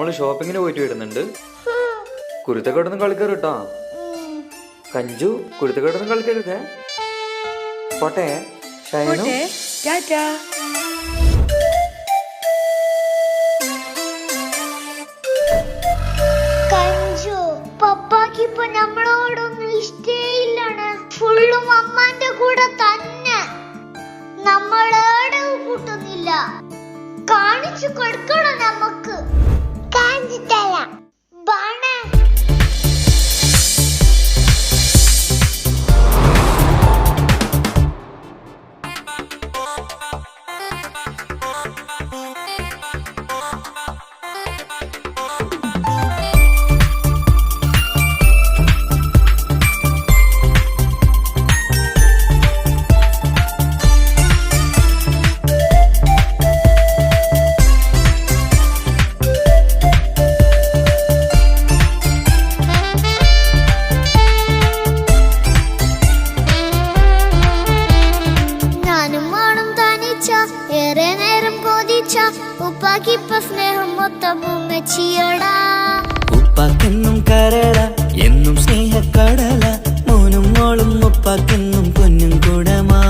നമ്മൾ ഷോപ്പിങ്ങിന് പോയിട്ട് വരുന്നുണ്ട്. കുരുത്തക്കോട്ടൊന്നും കളിക്കരുത് കേട്ടോ കഞ്ചു കുരുത്തക്കോട്ടൊന്നും കളിക്കരുതേ. പോട്ടെ ഷൈനു. ടാറ്റാ. ഉപ്പാക്കിപ്പ സ്നേഹം മൊത്തം ഉമ്മച്ചിയോടാ ഉപ്പാക്കെന്നും കരട എന്നും സ്നേഹക്കടല മോനും മോളും ഉപ്പാക്കെന്നും പൊന്നും കുടമാ.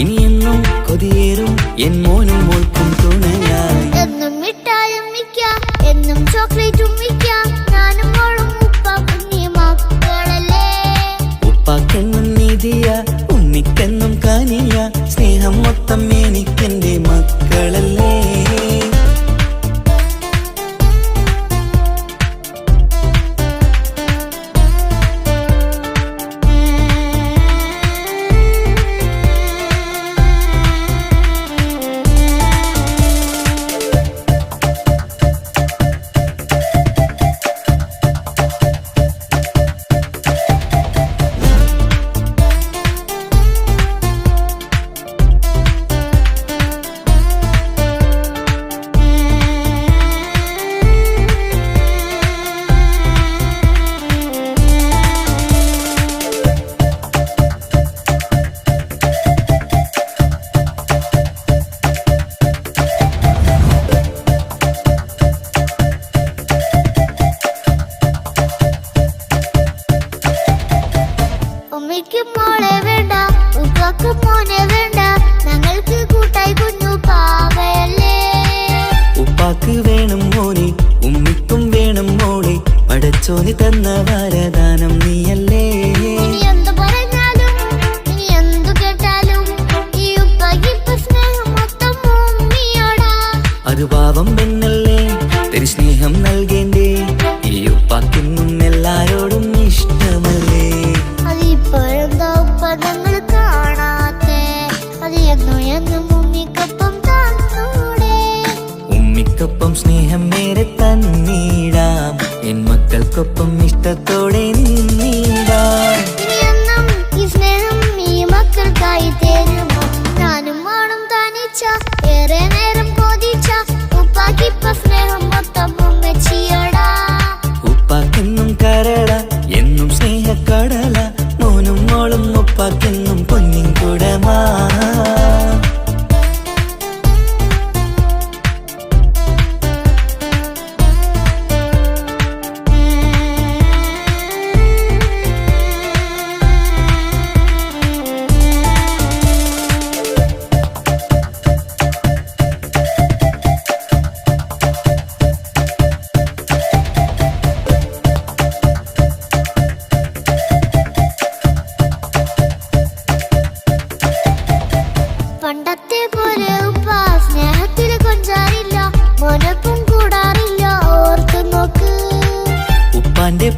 ഇനിയെന്നും കൊതിയേറും എൻ മോനും മോൾക്കും തുണയായി എന്നും മിഠായും മിക്കാം. എന്നും ചോക്ലേറ്റും മിക്കാം. ഞാനും മോളും ഉപ്പ കുഞ്ഞി മക്കളല്ലേ ഉപ്പാക്കെന്നും നീതിയ ഉണ്ണിക്കെന്നും കാനിയ. സ്നേഹം മൊത്തം എനിക്കെന്റെ മക്കളല്ലേ? അത് പാവം പെണ്ണല്ലേ? തരി സ്നേഹം നൽകേണ്ടേ? ഈ ഉപ്പാക്കിന്നും എല്ലാരോടും ഇഷ്ടമല്ലേ? അതിപ്പോഴെന്താ ഉപ്പ ഞങ്ങൾ കാണാത്തെ? അത് എന്നും എന്നും ഉമ്മിക്കൊപ്പം തന്നൂടെ ഉമ്മിക്കൊപ്പം സ്നേഹം നേരെ തന്നീടാം. എൻ മക്കൾക്കൊപ്പം ഇഷ്ടത്തോടെ നിന്നീടാം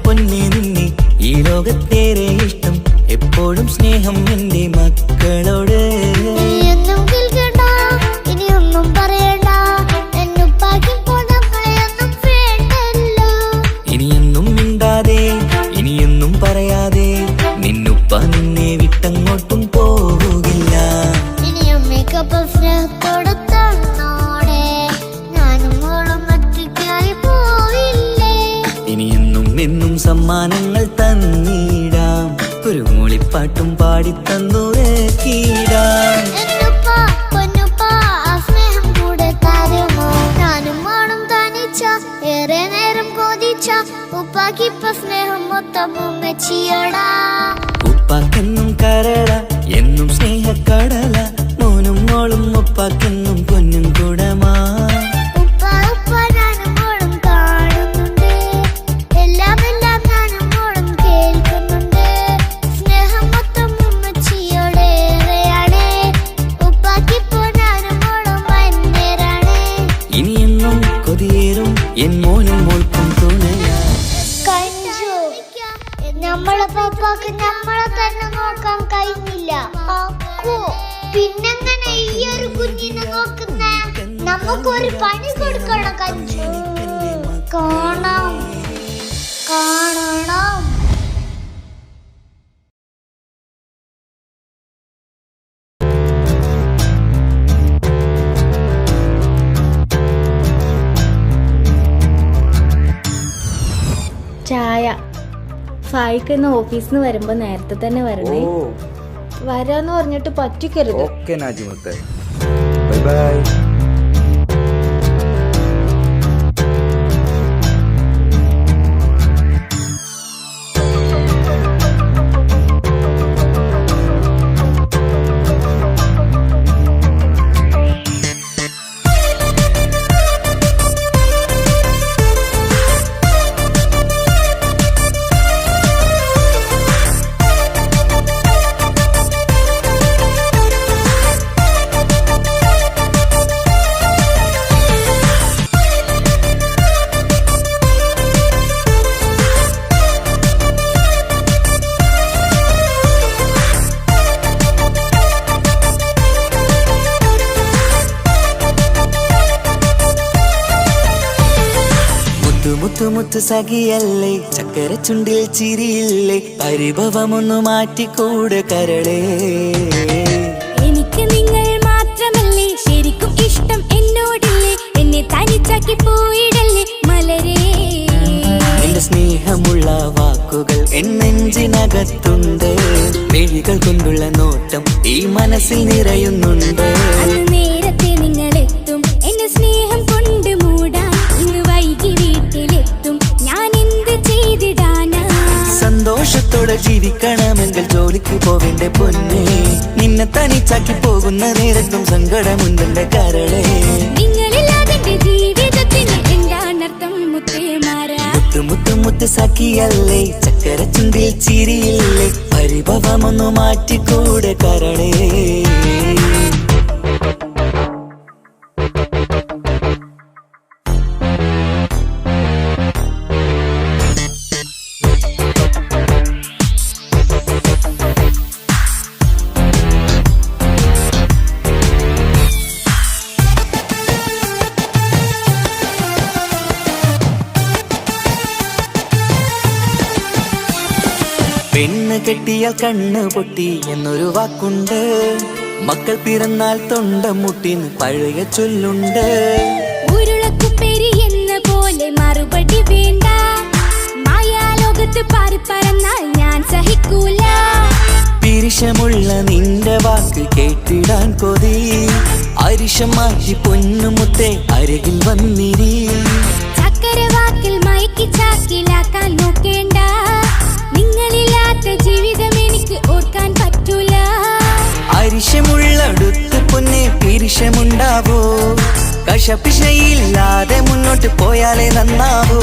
പൊന്നെ നിന്നെ. ഈ ലോകത്തേറെ ഇഷ്ടം എപ്പോഴും സ്നേഹം എന്റെ മക്കളോട്. എന്നും സമ്മാനങ്ങൾ തന്നിടാം. ഒരു മൂളിപ്പാട്ടും പാടി സ്നേഹം കൂടെ ഏറെ നേരം കൊതിച്ച, ഉപ്പാക്കിപ്പ സ്നേഹം മൊത്തം ഉമ്മച്ചിയോടാ. ഉപ്പാക്കെന്നും കരള എന്നും സ്നേഹക്കടല. മോനും മോളും ഉപ്പാക്കെന്നും കാണാം കാണണം ചായ. ഫായിക്ക് ഇന്ന് ഓഫീസിൽ നിന്ന് വരുമ്പോ നേരത്തെ തന്നെ വരണേ. വരാന്ന് പറഞ്ഞിട്ട് പറ്റിക്കരുത്. ഓക്കെ നാജിമുത്തെ. Bye bye. മുത്തു സഖിയല്ലേ? ചക്കര ചുണ്ടിൽ ചിരിയില്ലേ? പരിഭവമൊന്നു മാറ്റിക്കൂടെ കരളേ. എനിക്ക് നിങ്ങൾ മാത്രമല്ലേ? ശരിക്കും ഇഷ്ടം എന്നോടില്ലേ? എന്നെ തനിച്ചാക്കി പോയിടല്ലേ? മലരേ. നിന്റെ സ്നേഹമുള്ള വാക്കുകൾ എന്നെഞ്ചിനകത്തുണ്ട് മിഴികൾ കൊണ്ടുള്ള നോട്ടം ഈ മനസ്സിൽ നിറയുന്നുണ്ട്. ജീവിക്കണമെങ്കിൽ ജോലിക്ക് പോവേണ്ട പൊന്നെ. നിന്നെ തനിച്ചാക്കി പോകുന്ന നേരത്തും സങ്കടമുണ്ടെന്റെ കരളേ. മുത്തു മുത്ത് സഖിയല്ലേ ചക്കര ചുണ്ടിൽ ചിരിയില്ലേ. പരിഭവമൊന്നു മാറ്റിക്കൂടെ കരളേ. കെട്ടിയാൽ കണ്ണ് പൊട്ടി എന്നൊരു വാക്കുണ്ട്. മക്കൾ പിറന്നാൽ തൊണ്ട മുട്ടിന്ന് പഴയ ചൊല്ലുണ്ട്. ഉരുളക്കുപ്പേരി എന്ന പോലെ മറുപടി വേണ്ട. മായാലോകത്ത് പാറി പറന്നാൽ ഞാൻ സഹിക്കൂല. പിരിശമുള്ള നിന്റെ വാക്ക് കേട്ടിടാൻ കൊതി. അരിശമാക്കി പൊന്നുമുത്തെ അരികിൽ വന്നിരി. ചക്കര വാക്കിൽ മയക്കി ചാക്കിലാക്കാൻ നോക്കേണ്ട അരിശമുള്ളടുത്ത് പൊന്നെ പീരിഷമുണ്ടാവോ കശപിശയില്ലാതെ മുന്നോട്ട് പോയാലേ നന്നാവോ?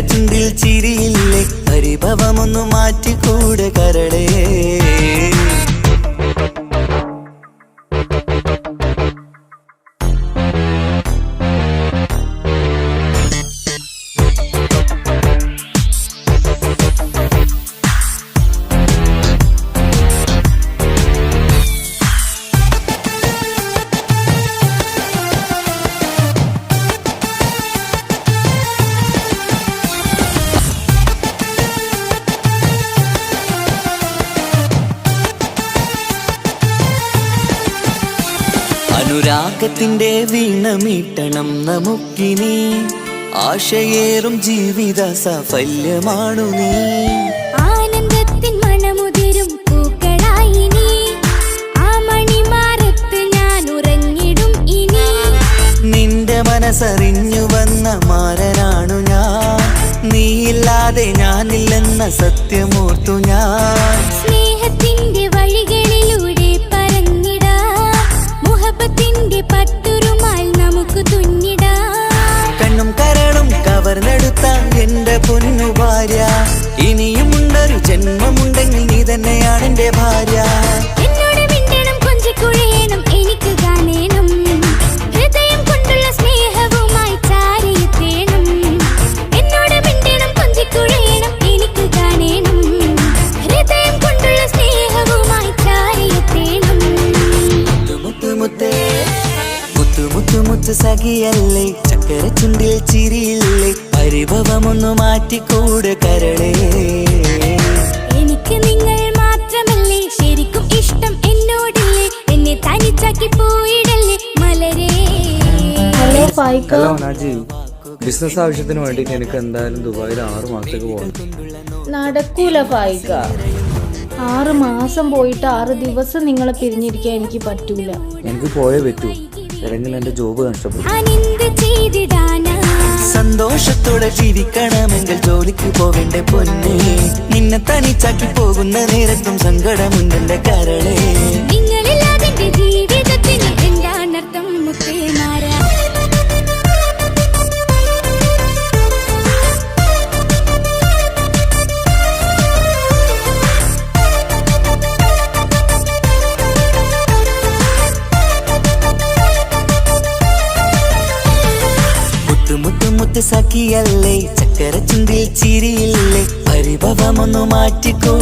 ചക്കര ചുണ്ടിൽ സ്നേഹത്തിന്റെ വീണ മീട്ടണം നമുക്കിനി. ആശയേറും ജീവിത സഫല്യമാണു നീ. ആനന്ദത്തിൻ മണമുതിരും പൂക്കളായി നീ. ആ ഞാൻ ഉറങ്ങിടും ഇനി. നിന്റെ മനസ്സറിഞ്ഞു വന്ന മാരനാണു ഞാൻ. നീയില്ലാതെ ഞാനില്ലെന്ന സത്യമോർത്തു ഞാൻ. സഖിയല്ലേ? ചക്കര ചുണ്ടിൽ ചിരിയില്ലേ? പരിഭവമൊന്നു മാറ്റിക്കൂട് കരളേ. എനിക്ക് നിങ്ങൾ മാത്രമല്ലേ? ശരിക്കും ഇഷ്ടം എന്നോടില്ലേ? എന്നെ തനിച്ചാക്കി പോയിടല്ലേ? മലരേ. ഹലോ ഹലോ നാജി ബിസിനസ് ആവശ്യത്തിന് വേണ്ടിയിട്ട് എനിക്ക് എന്തായാലും ദുബായിൽ ആറ് മാസത്തേക്ക് പോകണം. നടക്കൂല ഫായിക്ക ആറ് മാസം പോയിട്ട് ആറ് ദിവസം നിങ്ങളെ പിരിഞ്ഞിരിക്കാൻ എനിക്ക് പറ്റൂല. എനിക്ക് പോയേ പറ്റൂ. അല്ലെങ്കിൽ എന്റെ ജോബ് നഷ്ടപ്പെടും സന്തോഷത്തോടെ ജീവിക്കണമെങ്കിൽ ജോലിക്ക് പോവേണ്ട പൊന്നെ. നിന്നെ തനിച്ചാക്കി പോകുന്ന നേരത്തും സങ്കടമുണ്ടെന്റെ കരളെ. നിങ്ങളില്ലാതെ എന്റെ എന്താണ് അർത്ഥം? മുത്തേമാരാ ചിരിയില്ലേ? പരിഭവമൊന്നു മാറ്റിക്കൂടെ